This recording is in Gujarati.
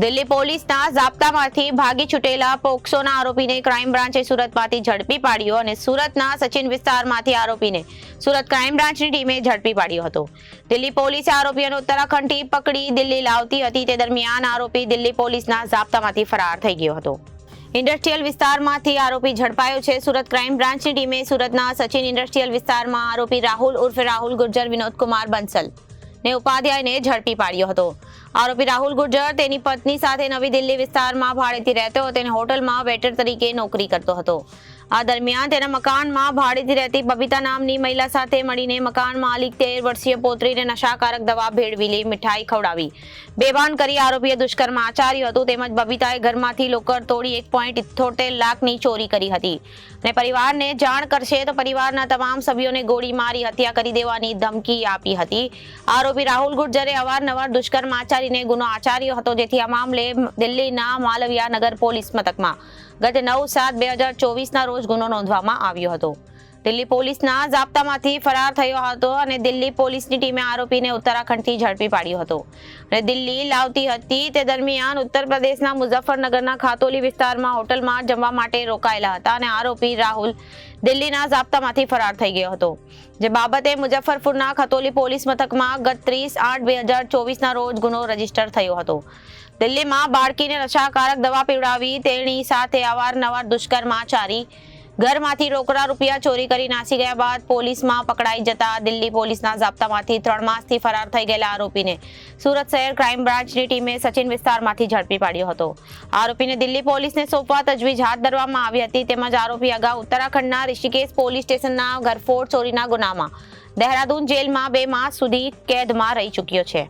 દિલ્હી પોલીસના ઝાપ્તામાંથી ભાગી છૂટેલા પોક્સોના આરોપીને ક્રાઇમ બ્રાન્ચે સુરતમાંથી ઝડપી પાડ્યો અને સુરતના સચિન વિસ્તારમાંથી આરોપીને સુરત ક્રાઇમ બ્રાન્ચની ટીમે ઝડપી પાડ્યો હતો. દિલ્હી પોલીસે આરોપીઓને ઉત્તરાખંડથી પકડી દિલ્હી લાવતી હતી. તે દરમિયાન આરોપી દિલ્હી પોલીસના ઝાપ્તામાંથી ફરાર થઈ ગયો હતો. ઇન્ડસ્ટ્રીયલ વિસ્તારમાંથી આરોપી ઝડપાયો છે. સુરત ક્રાઇમ બ્રાન્ચની ટીમે સુરતના સચિન ઇન્ડસ્ટ્રીયલ વિસ્તારમાં આરોપી રાહુલ ઉર્ફે રાહુલ ગુર્જર, વિનોદકુમાર બંસલ ને ઉપાધ્યાયને ઝડપી પાડ્યો હતો. આરોપી રાહુલ ગુર્જર તેની પત્ની સાથે નવી દિલ્હી વિસ્તારમાં ભાડેથી રહેતો, તેને હોટલમાં વેટર તરીકે નોકરી કરતો હતો. આ દરમિયાન તેના મકાનમાં ભાડેથી રહેતી બબીતા નામની મહિલા સાથે મળીને મકાન માલિક તેર વર્ષીય પોત્રીને નશાકારક દવા ભેળવી મીઠાઈ ખવડાવી. બેભાન કરી આરોપીએ દુષ્કર્મ આચાર્યું હતું, તેમજ બબીતાએ ઘરમાંથી લોકર તોડી એક પોઈન્ટ ઇઠ્ઠોતેર લાખની ચોરી કરી હતી. અને પરિવારને જાણ કરશે તો પરિવારના તમામ સભ્યોને ગોળી મારી હત્યા કરી દેવાની ધમકી આપી હતી. આરોપી રાહુલ ગુર્જરે અવારનવાર દુષ્કર્મ આચારીને ગુનો આચાર્યો હતો, જેથી આ મામલે દિલ્હીના માલવિયા નગર પોલીસ મથકમાં ગત નવ સાત બે હજાર ચોવીસના રોજ ગુનો નોંધવામાં આવ્યો હતો. દિલ્હી પોલીસના ઝાપ્તામાંથી ફરાર થયો હતો અને દિલ્હી પોલીસની ટીમે આરોપીને ઉત્તરાખંડથી ઝડપી પાડ્યો હતો. અને દિલ્હી લાવતી હતી તે દરમિયાન ઉત્તર પ્રદેશના મુઝફ્ફરનગરના ખાતોલી વિસ્તારમાં હોટલમાં જમવા માટે રોકાયેલા હતા અને આરોપી રાહુલ દિલ્હીના ઝાપ્તામાંથી ફરાર થઈ ગયો હતો. જે બાબતે મુઝફ્ફરપુરના ખતોલી પોલીસ મથકમાં ગત ત્રીસ આઠ બે હજાર ચોવીસના રોજ ગુનો રજિસ્ટર થયો હતો. દિલ્હીમાં બાળકીને નશાકારક દવા પીવડાવી તેની સાથે અવારનવાર દુષ્કર્મ આચરી ઘરમાંથી રોકડા રૂપિયા ચોરી કરી નાસી ગયા બાદ પોલીસમાં પકડાઈ જતા દિલ્હી પોલીસના ઝાપ્તામાંથી ત્રણ માસથી ફરાર થઈ ગયેલા આરોપીને સુરત શહેર ક્રાઇમ બ્રાન્ચની ટીમે સચિન વિસ્તારમાંથી ઝડપી પાડ્યો હતો. આરોપીને દિલ્હી પોલીસને સોંપવા તજવીજ હાથ ધરવામાં આવી હતી તેમજ આરોપી અગાઉ ઉત્તરાખંડના ઋષિકેશ પોલીસ સ્ટેશનના ઘરફોડ ચોરીના ગુનામાં દહેરાદૂન જેલમાં બે માસ સુધી કેદમાં રહી ચૂક્યો છે.